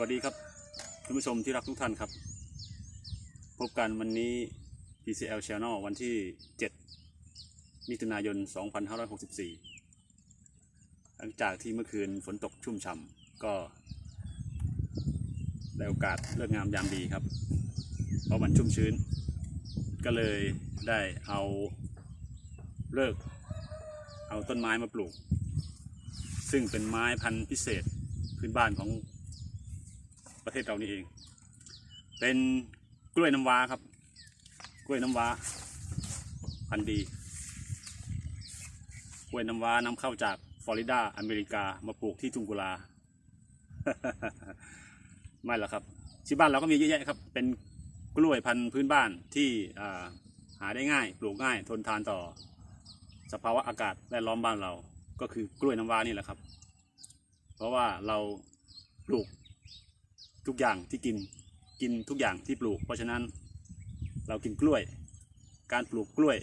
สวัสดีครับคุณผู้ชมที่รักทุกท่านครับ พบกันวันนี้ PCL Channel วันที่ 7 มิถุนายน 2564 หลังจากที่เมื่อคืนฝนตกชุ่มฉ่ำก็ได้โอกาสเลิกงามยามดีครับ เพราะมันชุ่มชื้น ก็เลยได้เอาเลิก เอาต้นไม้มาปลูก ซึ่งเป็นไม้พันธุ์พิเศษพื้นบ้านของ ประเทศเรานี่เอง เป็นกล้วยน้ำว้าครับ กล้วยน้ำว้า พันธุ์ดี กล้วยน้ำว้านำเข้าจากฟลอริดาอเมริกามาปลูกที่ทุ่งกุลา ไม่หรอกครับ ที่บ้านเราก็มีเยอะแยะครับ เป็นกล้วยพันธุ์พื้นบ้านที่หาได้ง่าย ปลูกง่าย ทนทานต่อ สภาวะอากาศแวดล้อมบ้านเรา ก็คือกล้วยน้ำว้านี่แหละครับ เพราะว่าเราปลูก ทุกอย่างที่กินกินทุกอย่างที่ปลูก เพราะฉะนั้นเรากินกล้วย การปลูกกล้วย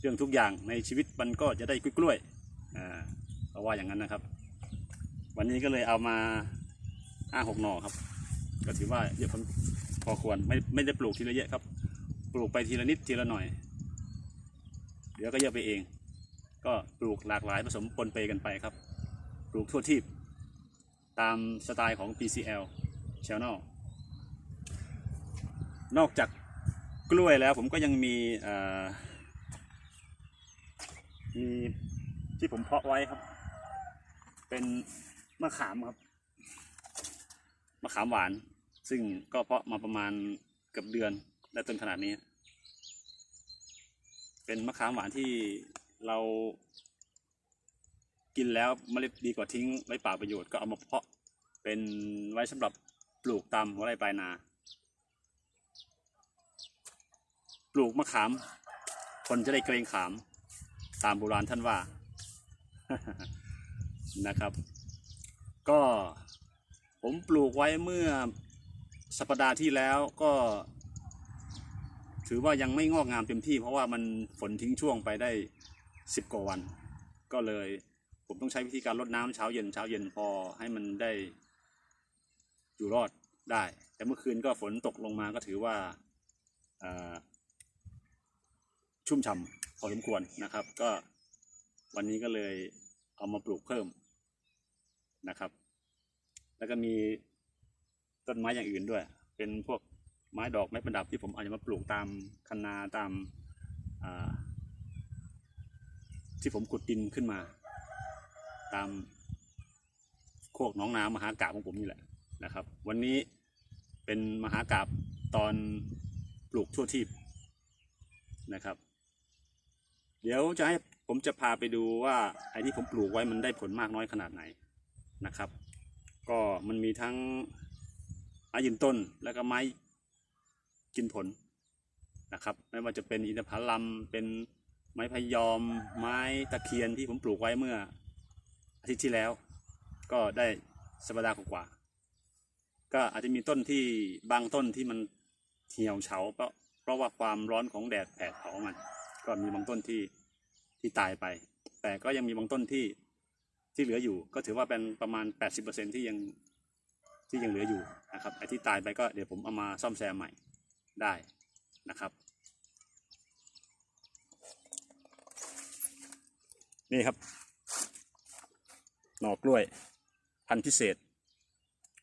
เรื่องทุกอย่างในชีวิตมันก็จะได้กล้วยๆอ่าเราว่าอย่างนั้นนะครับ วันนี้ก็เลยเอามาห้าหกหน่อครับ ก็ถือว่าเยอะพอควรไม่ไม่ได้ปลูกทีละเยอะครับ ปลูกไปทีละนิดทีละหน่อย เดี๋ยวก็เยอะไปเอง ก็ปลูกหลากหลายผสมปนเปกันไปครับ ปลูกทั่วทีบ ตามสไตล์ของ PCL Channel นอกจากกล้วยแล้วผมก็ยังมีมีที่ผมเพาะไว้ครับ เป็นมะขามครับ มะขามหวาน ซึ่งก็เพาะมาประมาณเกือบเดือนได้ต้นขนาดนี้ เป็นมะขามหวานที่เรา กินแล้วเมล็ดดีกว่าทิ้งไว้เปล่าประโยชน์ก็เอามาเพาะเป็นไว้สำหรับปลูกตามหัวไร่ปลายนา ปลูกมะขาม คนจะได้เกรงขาม ตามโบราณท่านว่านะครับ ก็ผมปลูกไว้เมื่อสัปดาห์ที่แล้วก็ ถือว่ายังไม่งอกงามเต็มที่ เพราะว่ามันฝนทิ้งช่วงไปได้สิบกว่าวัน ก็เลย ผมต้องใช้วิธีการรดน้ำเช้าเย็นเช้าเย็นพอให้มันได้อยู่รอดได้ แต่เมื่อคืนก็ฝนตกลงมาก็ถือว่าชุ่มฉ่ำพอสมควรนะครับ ก็วันนี้ก็เลยเอามาปลูกเพิ่มนะครับ แล้วก็มีต้นไม้อย่างอื่นด้วย เป็นพวกไม้ดอกไม้ประดับที่ผมเอาจะมาปลูกตามคันนาตามที่ผมขุดดินขึ้นมา ตามโคกหน้องน้ำมหากาบของผมนี่แหละนะครับ วันนี้เป็นมหากาบตอนปลูกทั่วทีบนะครับ เดี๋ยวจะให้ผมจะพาไปดูว่าไอ้ที่ผมปลูกไว้มันได้ผลมากน้อยขนาดไหนนะครับ ก็มันมีทั้งไม้ยืนต้นแล้วก็ไม้กินผลนะครับ ไม่ว่าจะเป็นอินทผลัมเป็นไม้พยอม ไม้ตะเคียนที่ผมปลูกไว้เมื่อ อาทิตย์ที่แล้ว ก็ได้สัปดาห์กว่าก็อาจจะมีต้นที่บางต้นที่มันเหี่ยวเฉาเพราะเพราะว่าความร้อนของแดดแผดเผามัน ก็มีบางต้นที่ที่ตายไป แต่ก็ยังมีบางต้นที่ที่เหลืออยู่ ก็ถือว่าเป็นประมาณ 80%ที่ยังที่ยังเหลืออยู่นะครับไอ้ที่ตายไปก็เดี๋ยวผมเอามาซ่อมแซมใหม่ได้นะครับ นี่ครับ หน่อกล้วย พันธุ์พิเศษ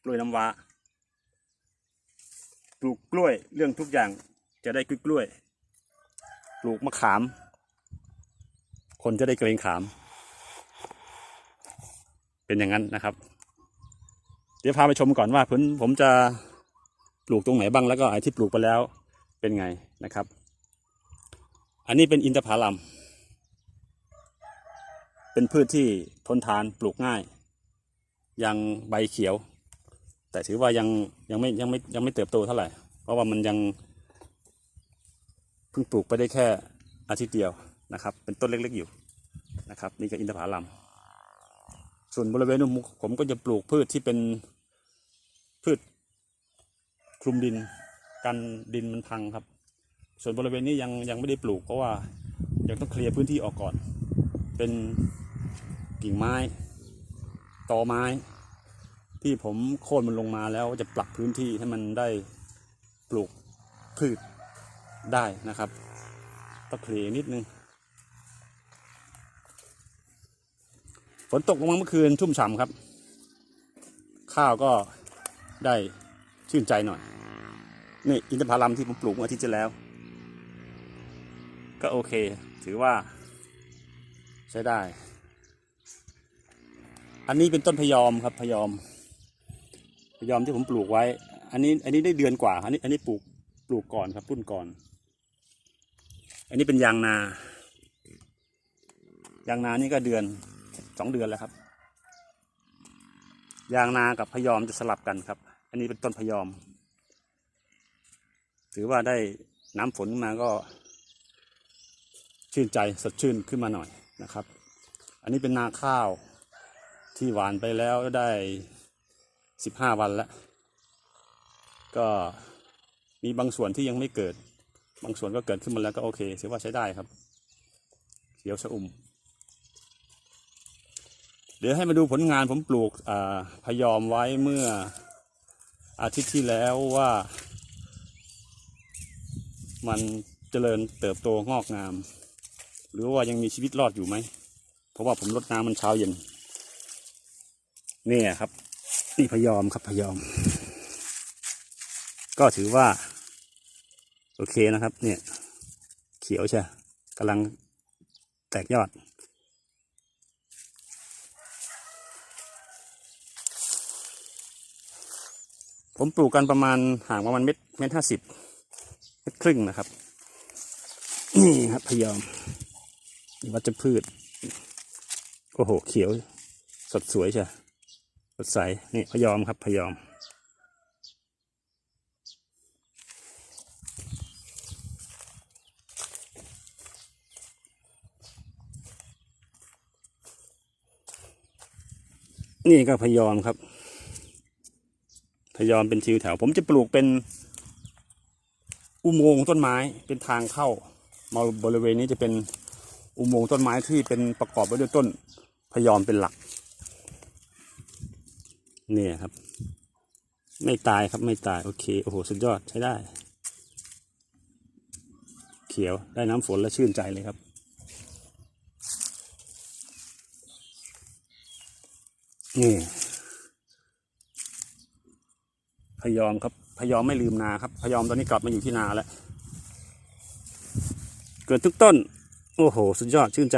กล้วยน้ำว้า ปลูกกล้วยเรื่องทุกอย่างจะได้กล้วยๆปลูกมะขาม คนจะได้เกรงขาม เป็นอย่างนั้นนะครับ เดี๋ยวพาไปชมก่อนว่าผมผมจะปลูกตรงไหนบ้างแล้วก็ไอ้ที่ปลูกไปแล้วเป็นไงนะครับ อันนี้เป็นอินทผลัม เป็นพืชที่ทนทานปลูกง่าย ยังใบเขียว แต่ถือว่ายังยังไม่ยังไม่ยังไม่เติบโตเท่าไหร่ เพราะว่ามันยังเพิ่งปลูกไปได้แค่อาทิตย์เดียวนะครับ เป็นต้นเล็กๆอยู่นะครับนี่ก็อินทผลัมส่วนบริเวณนู้นผมก็จะปลูกพืชที่เป็นพืชคลุมดินกันดินมันพังครับ ส่วนบริเวณนี้ยังยังไม่ได้ปลูกเพราะว่ายังต้องเคลียร์พื้นที่ออกก่อน เป็น กิ่งไม้ตอไม้ ที่ผมโค่นมันลงมาแล้วจะปรับพื้นที่ให้มันได้ปลูกพืชได้นะครับต้องเคลียร์นิดนึงฝนตกลงมาเมื่อคืนชุ่มฉ่ำครับ ข้าวก็ได้ชื่นใจหน่อย นี่อินทผลัมที่ผมปลูกเมื่ออาทิตย์ที่แล้ว ก็โอเค ถือว่าใช้ได้ อันนี้เป็นต้นพยอมครับพยอม พยอมที่ผมปลูกไว้ อันนี้ อันนี้ได้เดือนกว่า อันนี้ อันนี้ปลูกปลูกก่อนครับปุ้นก่อน อันนี้เป็นยางนา ยางนานี่ก็เดือนสองเดือนแล้วครับ ยางนากับพยอมจะสลับกันครับ อันนี้เป็นต้นพยอม ถือว่าได้น้ำฝนมาก็ ชื่นใจสดชื่นขึ้นมาหน่อยนะครับ อันนี้เป็นนาข้าว ที่หวานไปแล้วได้สิบห้าวันแล้ว ก็มีบางส่วนที่ยังไม่เกิด บางส่วนก็เกิดขึ้นมาแล้วก็โอเคถือว่าใช้ได้ครับเขียวชะอุ่มเดี๋ยวให้มาดูผลงานผมปลูกพยอมไว้เมื่ออาทิตย์ที่แล้วว่า มันเจริญเติบโตงอกงาม หรือว่ายังมีชีวิตรอดอยู่ไหม เพราะว่าผมรดน้ำมันเช้าเย็น เนี่ยครับนี่พยอมครับพยอม ก็ถือว่า โอเคนะครับ เนี่ย เขียวใช่กำลังแตกยอด ผมปลูกกันประมาณห่างประมาณเม็ดเม็ดห้าสิบเม็ดครึ่งนะครับ นี่ครับพยอมวัชพืช โอ้โห เขียว สดสวยใช่ สดใสนี่พยอมครับพยอม นี่ก็พยอมครับ พยอมเป็นทิวแถว ผมจะปลูกเป็นอุโมงค์ต้นไม้เป็นทางเข้ามาบริเวณนี้จะเป็นอุโมงค์ต้นไม้ที่เป็นประกอบไปด้วยต้นพยอมเป็นหลัก เนี่ยครับ ไม่ตายครับไม่ตายโอเคโอ้โหสุดยอดใช้ได้ เขียวได้น้ำฝนและชื่นใจเลยครับนี่พยอมครับพยอมไม่ลืมนาครับพยอมตอนนี้กลับมาอยู่ที่นาแล้ว เกิดทุกต้น โอ้โห สุดยอดชื่นใจ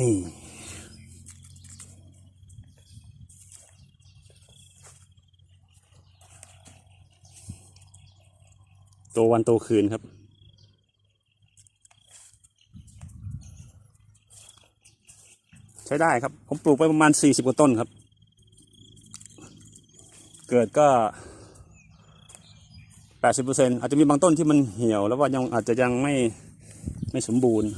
นี่ โตวันโตคืนครับ ใช้ได้ครับ ผมปลูกไปประมาณสี่สิบกว่าต้นครับ เกิดก็แปดสิบเปอร์เซ็นอาจจะมีบางต้นที่มันเหี่ยว แล้วว่ายังอาจจะยังไม่ไม่สมบูรณ์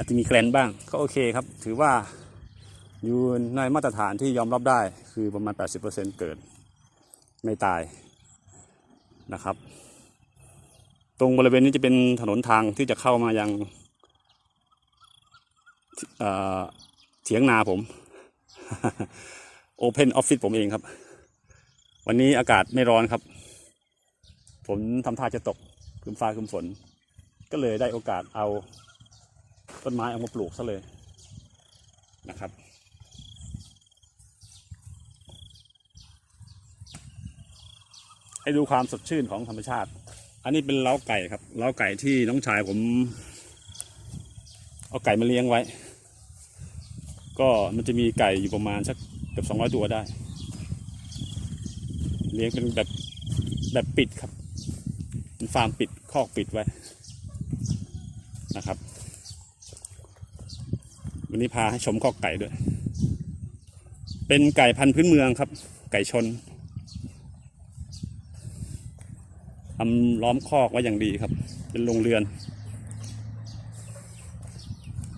อาจจะมีแกลนบ้างก็โอเคครับ ถือว่าอยู่ในมาตรฐานที่ยอมรับได้คือประมาณ 80%เกิดไม่ตายนะครับ ตรงบริเวณนี้จะเป็นถนนทางที่จะเข้ามายังเถียงนาผมโอเพนออฟฟิศผมเองครับ วันนี้อากาศไม่ร้อนครับฝนทำท่าจะตกคืมฟ้าคืมฝน ก็เลยได้โอกาสเอา ต้นไม้เอามาปลูกซะเลยนะครับ ให้ดูความสดชื่นของธรรมชาติ อันนี้เป็นเล้าไก่ครับ เล้าไก่ที่น้องชายผม เอาไก่มาเลี้ยงไว้ ก็มันจะมีไก่อยู่ประมาณสักเกือบสองร้อยตัวได้ เลี้ยงเป็นแบบแบบปิดครับเป็นฟาร์มปิดคอกปิดไว้นะครับ วันนี้พาให้ชมคอกไก่ด้วย เป็นไก่พันธุ์พื้นเมืองครับ ไก่ชนทำล้อมคอกไว้อย่างดีครับ เป็นโรงเรือน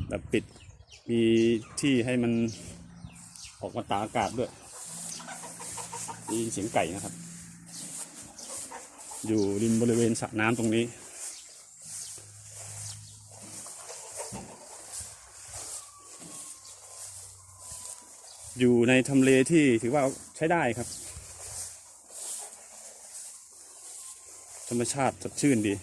แบบปิดมีที่ให้มันออกมาตากอากาศด้วยมีเสียงไก่นะครับ อยู่ริมบริเวณสระน้ำตรงนี้ อยู่ในทำเลที่ถือว่าใช้ได้ครับ ธรรมชาติสดชื่นดี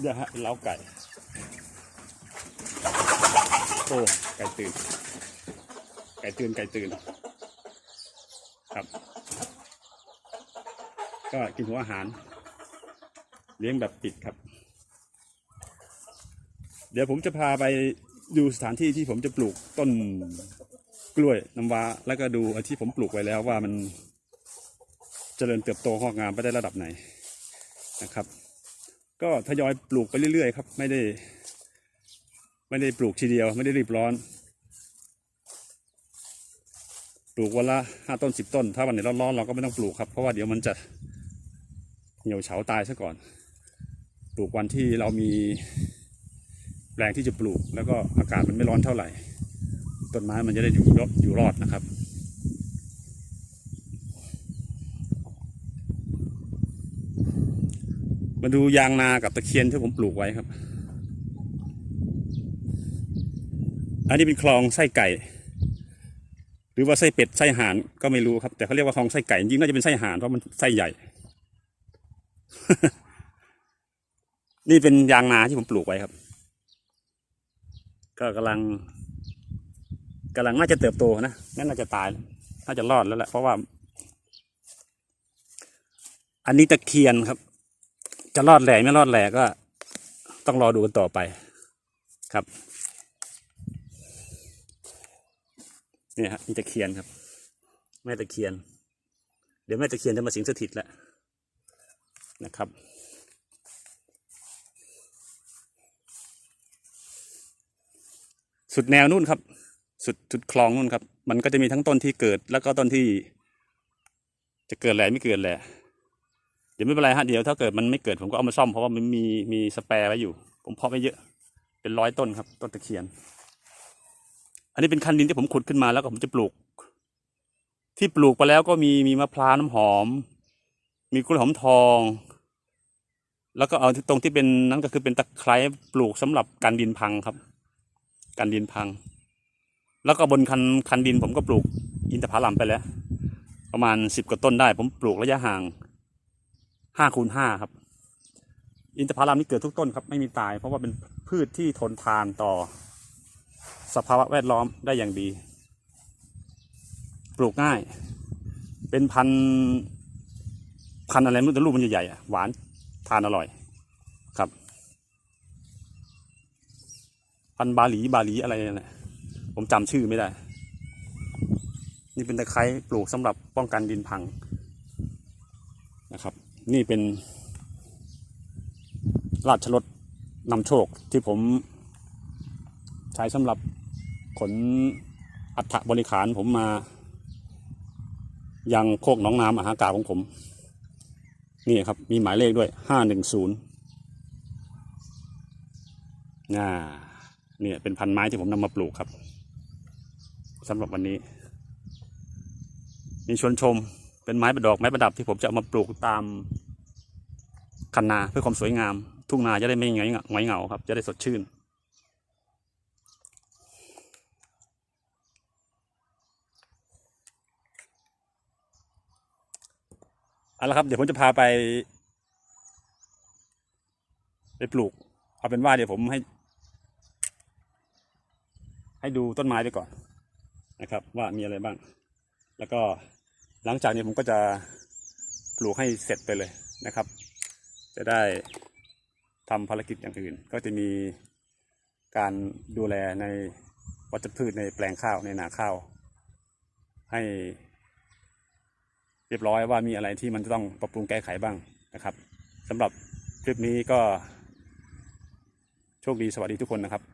เดี๋ยวฮะเล้าไก่ โอ้ไก่ตื่น ไก่ตื่นไก่ตื่น ครับ ก็กินหัวอาหาร ลี้ยงแบบปิดครับ เดี๋ยวผมจะพาไปดูสถานที่ที่ผมจะปลูกต้นกล้วยน้ำว้า แล้วก็ดูที่ผมปลูกไว้แล้วว่ามันเจริญเติบโตงอกงามไปได้ระดับไหนนะครับ ก็ทยอยปลูกไปเรื่อยๆครับ ไม่ได้ ไม่ได้ปลูกทีเดียว ไม่ได้รีบร้อน ปลูกวันละห้าต้นสิบต้น ถ้าวันไหนร้อนๆเราก็ไม่ต้องปลูกครับ เพราะว่าเดี๋ยวมันจะเหี่ยวเฉาตายซะก่อน ปลูกวันที่เรามีแรงที่จะปลูก แล้วก็อากาศมันไม่ร้อนเท่าไหร่ ต้นไม้มันจะได้อยู่รอดอยู่รอดนะครับมาดูยางนากับตะเคียนที่ผมปลูกไว้ครับ อันนี้เป็นคลองไส้ไก่ หรือว่าไส้เป็ดไส้ห่านก็ไม่รู้ครับ แต่เขาเรียกว่าคลองไส้ไก่จริงๆน่าจะเป็นไส้ห่านเพราะมันไส้ใหญ่ นี่เป็นยางนาที่ผมปลูกไว้ครับ ก็กำลังกำลังน่าจะเติบโตนะไม่นน่าจะตาย น่าจะรอดแล้วแหละเพราะว่า อันนี้ตะเคียนครับ จะรอดแหล่ไม่รอดแหล่ก็ ต้องรอดูกันต่อไปครับนี่ฮะนี่ตะเคียนครับ แม่ตะเคียน เดี๋ยวแม่ตะเคียนจะมาสิงสถิตแล้วนะครับ สุดแนวนู่นครับ สุดสุดคลองนู่นครับ มันก็จะมีทั้งต้นที่เกิดแล้วก็ต้นที่ จะเกิดแหล่ไม่เกิดแหล่เดี๋ยวไม่เป็นไรฮะเดี๋ยวถ้าเกิดมันไม่เกิดผมก็เอามาซ่อมเพราะว่ามันมีมีสแปร์ไว้อยู่ ผมเพาะไว้เยอะ เป็นร้อยต้นครับ ต้นตะเคียน อันนี้เป็นคันดินที่ผมขุดขึ้นมาแล้วก็ผมจะปลูก ที่ปลูกไปแล้วก็มีมีมะพร้าวน้ำหอม มีกล้วยหอมทอง แล้วก็เอาตรงที่เป็นนั่นก็คือเป็นตะไคร้ปลูกสำหรับกันดินพังครับ กันดินพัง แล้วก็บนคันคันดินผมก็ปลูกอินทผลัมไปแล้ว ประมาณสิบกว่าต้นได้ ผมปลูกระยะห่างห้าคูณห้าครับ อินทผลัมนี่เกิดทุกต้นครับไม่มีตาย เพราะว่าเป็นพืชที่ทนทานต่อ สภาวะแวดล้อมได้อย่างดี ปลูกง่าย เป็นพันพันอะไรไม่รู้แต่ลูกมันใหญ่ๆหวานทานอร่อยครับ พันบาหลีบาหลีอะไรเนั่นแหละผมจำชื่อไม่ได้ นี่เป็นตะไคร้ปลูกสำหรับป้องกันดินพังนะครับ นี่เป็น ราชรถนำโชคที่ผมใช้สำหรับขนอัฐบริขารผมมา ยังโคกน้องน้ำอาหากาของผม นี่ครับ มีหมายเลขด้วยห้าหนึ่งศูนย์น่า เนี่ยเป็นพันไม้ที่ผมนำมาปลูกครับสำหรับวันนี้ มีชวนชมเป็นไม้ประดอกไม้ประดับที่ผมจะเอามาปลูกตามคันนาเพื่อความสวยงาม ทุ่งนาจะได้ไม่เงาหงอยเหงาครับ จะได้สดชื่น เอาละครับ เดี๋ยวผมจะพาไป ไปปลูก เอาเป็นว่าเดี๋ยวผมให้ ให้ดูต้นไม้ไปก่อนนะครับ ว่ามีอะไรบ้าง แล้วก็หลังจากนี้ผมก็จะปลูกให้เสร็จไปเลยนะครับ จะได้ทำภารกิจอย่างอื่น ก็จะมีการดูแลในวัชพืชในแปลงข้าวในนาข้าว ให้เรียบร้อยว่ามีอะไรที่มันจะต้องปรับปรุงแก้ไขบ้างนะครับสำหรับคลิปนี้ก็โชคดีสวัสดีทุกคนนะครับ